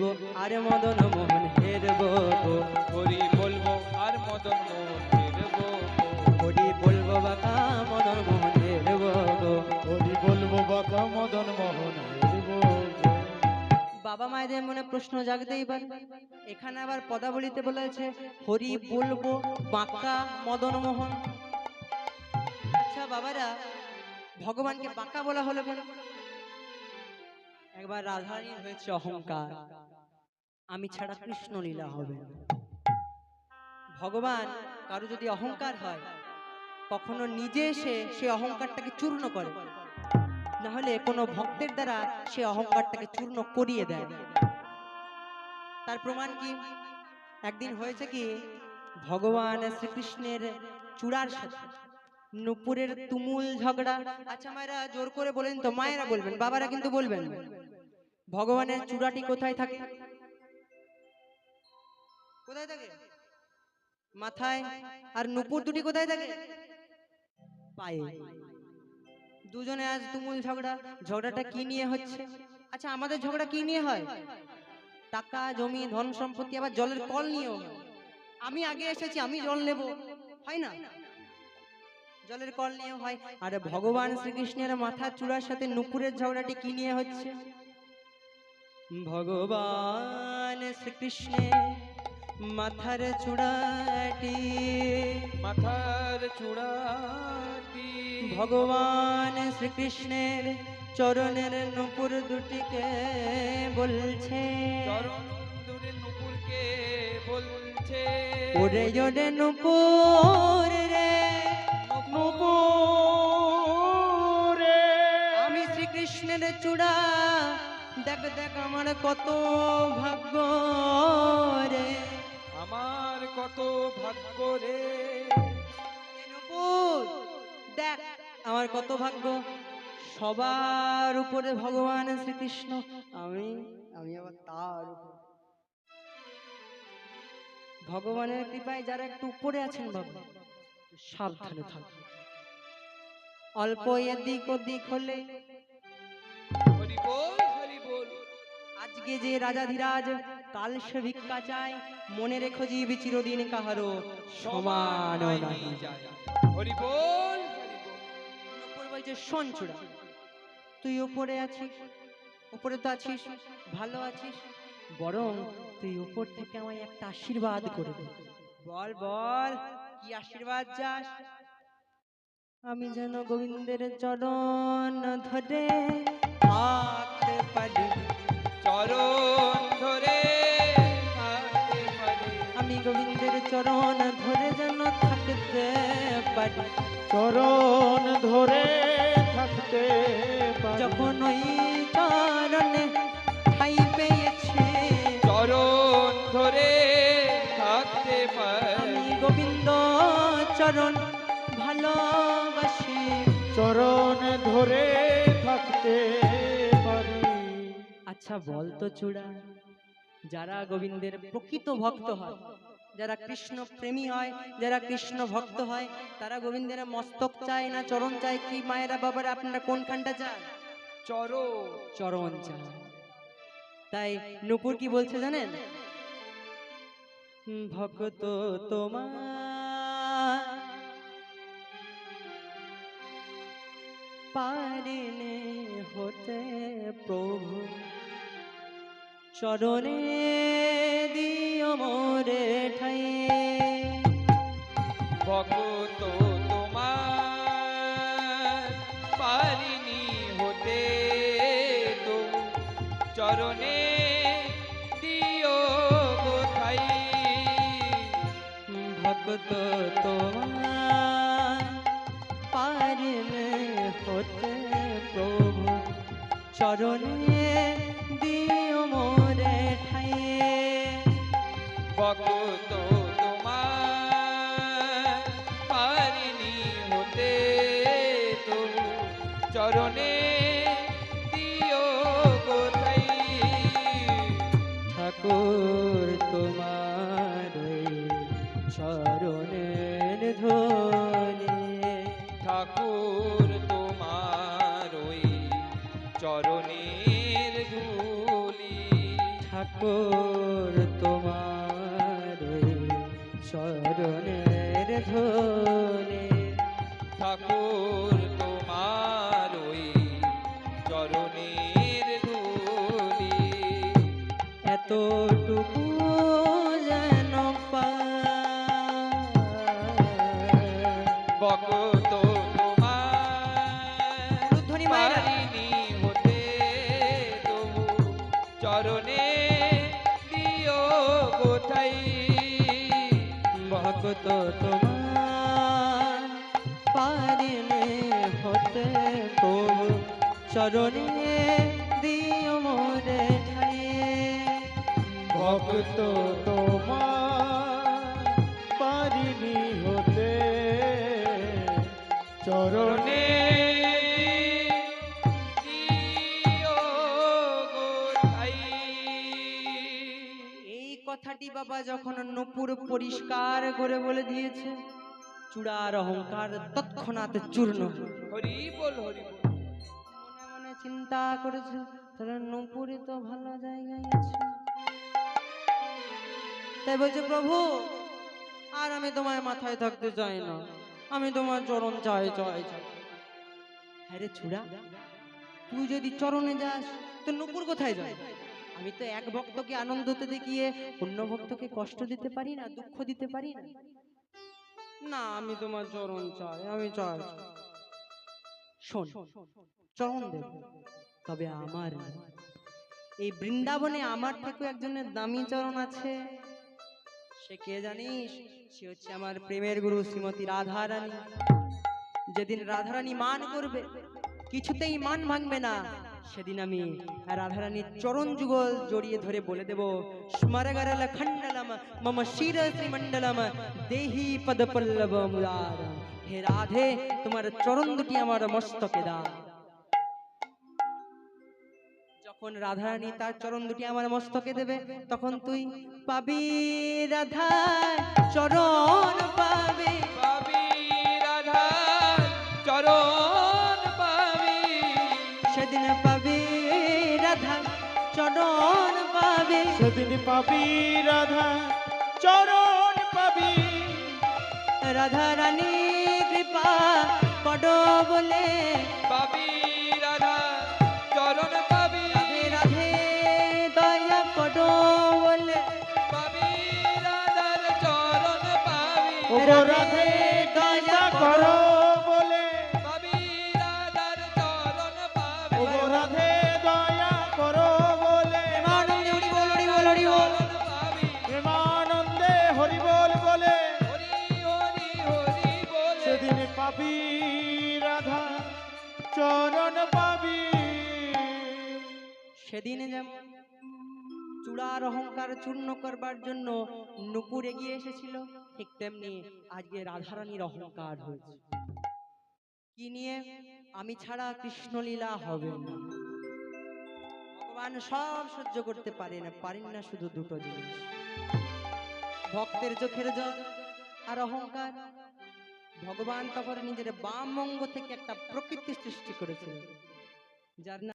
গো আরে মদন মোহন হেরবো গো হরি বলব আর মদন মোহন ফিরবো হরি বলব বাকা মদন মোহন হেরবো গো হরি বলব বাঁকা মদন মোহন হেরবো বাবা মায়েদের মনে প্রশ্ন জাগতেই পারে। এখানে আবার পদাবলিতে বলেছে হরি বলব বাঁকা মদন মোহন। আচ্ছা বাবারা ভগবানকে বাঁকা বলা হলো কেন? একবার রাধারানীর হয়েছে অহংকার। আমি ছাড়া কৃষ্ণ লীলা হবে ভগবান কারও যদি অহংকার হয় কখনো নিজে এসে সে অহংকারটাকে চূর্ণ করে। না হলে কোনো ভক্তের দ্বারা সে অহংকারটাকে চূর্ণ করিয়ে দেয়। তার প্রমাণ কি? একদিন হয়েছে কি ভগবান শ্রীকৃষ্ণের চূড়ার সাথে নুপুরের তুমুল ঝগড়া। আচ্ছা মায়েরা জোর করে বলেন তো মায়েরা বলবেন বাবারা কিন্তু বলবেন। ভগবানের চূড়াটি কোথায় থাকে? কোথায় থাকে? মাথায়। আর নুপুর দুটি কোথায় থাকে? পায়ে। দুজনে আজ তুমুল ঝগড়া। ঝগড়াটা কি নিয়ে হচ্ছে? আচ্ছা আমাদের ঝগড়া কি নিয়ে হয়? টাকা, জমি, ধন সম্পত্তি, আবার জলের কল নিয়েও। আমি আগে এসেছি, আমি জল নেব। হয় না? জলের কল নিয়েও হয়। আরে ভগবান শ্রীকৃষ্ণের মাথার চূড়ার সাথে নুপুরের ঝগড়াটি কি নিয়ে হচ্ছে? ভগবান শ্রীকৃষ্ণের মাথার চূড়াটি। মাথার চূড়াটি। ভগবান শ্রীকৃষ্ণের চরণের নুপুর দুটিকে বলছে। চরণ নুপুরকে বলছে। ওরে ওরে নুপুর রে নুপুরে আমি শ্রীকৃষ্ণের চূড়া। দেখ দেখ আমার কত ভাগ্য রে। কত ভাগ্য রে। দেখ আমার কত ভাগ্য। সবার উপরে ভগবান শ্রীকৃষ্ণ আমি আমি আবার তার উপর। ভগবানের কৃপায় যারা একটু উপরে আছেন বাবা সাবধানে থাকবে অল্প এদিক ওদিক হলে আজকে যে রাজাধিরাজ কাল সে ভিক্ষা চায় মনে রেখো জীব চিরদিন কাহারো সমান নাহি। যায়। হরি বল। হরি বল উপর বলছে শোন চূড়া তুই উপরে আছিস উপরে তো আছিস ভালো আছিস বরং তুই উপর থেকে আমায় একটা আশীর্বাদ করে বল বল কি আশীর্বাদ চাস? আমি যেন গোবিন্দের চরণ ধরে থাকতে পারি চরণ চরণ ধরে যেন থাকতে পারি। চরণ ধরে থাকতে যখন ওই চরণে ঠাই পেয়েছে চরণ ধরে থাকতে পারে। গোবিন্দ চরণ ভালোবাসি। চরণ ধরে থাকতে পারি। আচ্ছা বল তো চূড়া। যারা গোবিন্দের প্রকৃত ভক্ত হয় যারা কৃষ্ণ প্রেমী হয় যারা কৃষ্ণ ভক্ত হয় তারা গোবিন্দের মস্তক চায় না চরণ চায়। কি মায়েরা বাবারা আপনারা কোনখানটা চান? চরণ। চরণ চায় তাই নুপুর কি বলছে জানেন? ভক্ত তোমার পারিনে হতে প্রভু চরণে মোরে ঠাই। ভক্ত তোমার পারিনি হতে তো চরণে দিও গোথাই ভক্ত তোমার পারিনে হতে প্রভু চরণে দিও ভক্ত তোমার পারিনি চরণে ঠাকুর তোমার চরণের ঠাকুর তোমার ওই চরণের ধুলি। ঠাকুর তোমার চরণের ধনে ভক্ত তোমার পারিনে হতে তবু চরণে দিও মোরে ঠাই। ভক্ত তোমার পারিনি হতে চরণে দিও গোঠাই এই কথাটি বাবা যখন নপুর পরিষ্কার করে বলে দিয়েছে চূড়ার অহংকার তৎক্ষণাৎ চূর্ণ হরি বল হরি বল। মনে মনে চিন্তা করেছে তাহলে নপুরে তো ভালো জায়গায় আছে। তাই বলছে প্রভু আর আমি তোমার মাথায় থাকতে চাই না। আমি তোমার চরণ চাই চাই চাই। হ্যাঁ রে চূড়া তুই যদি চরণে যাস তো নপুর কোথায় যায় আমি তো এক ভক্তকে আনন্দ দিতে গিয়ে অন্য ভক্তকে কষ্ট দিতে পারি না দুঃখ দিতে পারি না। না আমি তোমার চরণ চাই আমি চাই। শোন চরণ দেব তবে আমার এই বৃন্দাবনে আমার থেকেও একজনের দামি চরণ আছে। সে কে জানিস? সে হচ্ছে আমার প্রেমের গুরু শ্রীমতী রাধারানী। যেদিন রাধারানী মান করবে কিছুতেই মান ভাঙবে না। সেদিন আমি রাধারানীর চরণ যুগল জড়িয়ে ধরে বলে দেব স্মরগরল খণ্ডলম মম শির শ্রীমণ্ডলম দেহি পদ পল্লব মুরার হে রাধে, তোমার চরণ দুটি আমার মস্তকে দাও। যখন রাধারানী তার চরণ দুটি আমার মস্তকে দেবে, তখন তুই পাবি রাধা চরণ পাবি। সেদিন পাবি রাধা চরণ পাবি। রাধা রানী। চরণ পাবি। সেদিন চূড়ার অহংকার চূর্ণ করবার জন্য নুপুর এগিয়ে এসেছিল, ঠিক তেমনি আজকে রাধারানীর অহংকার হয়েছে। কি নিয়ে? আমি ছাড়া কৃষ্ণলীলা হবে না। ভগবান সব সহ্য করতে পারে না, পারেন না শুধু দুটো জিনিস। ভক্তের চোখের জল আর অহংকার। ভগবান তখন নিজের বাম অঙ্গ থেকে একটা প্রকৃতি সৃষ্টি করেছিলেন যার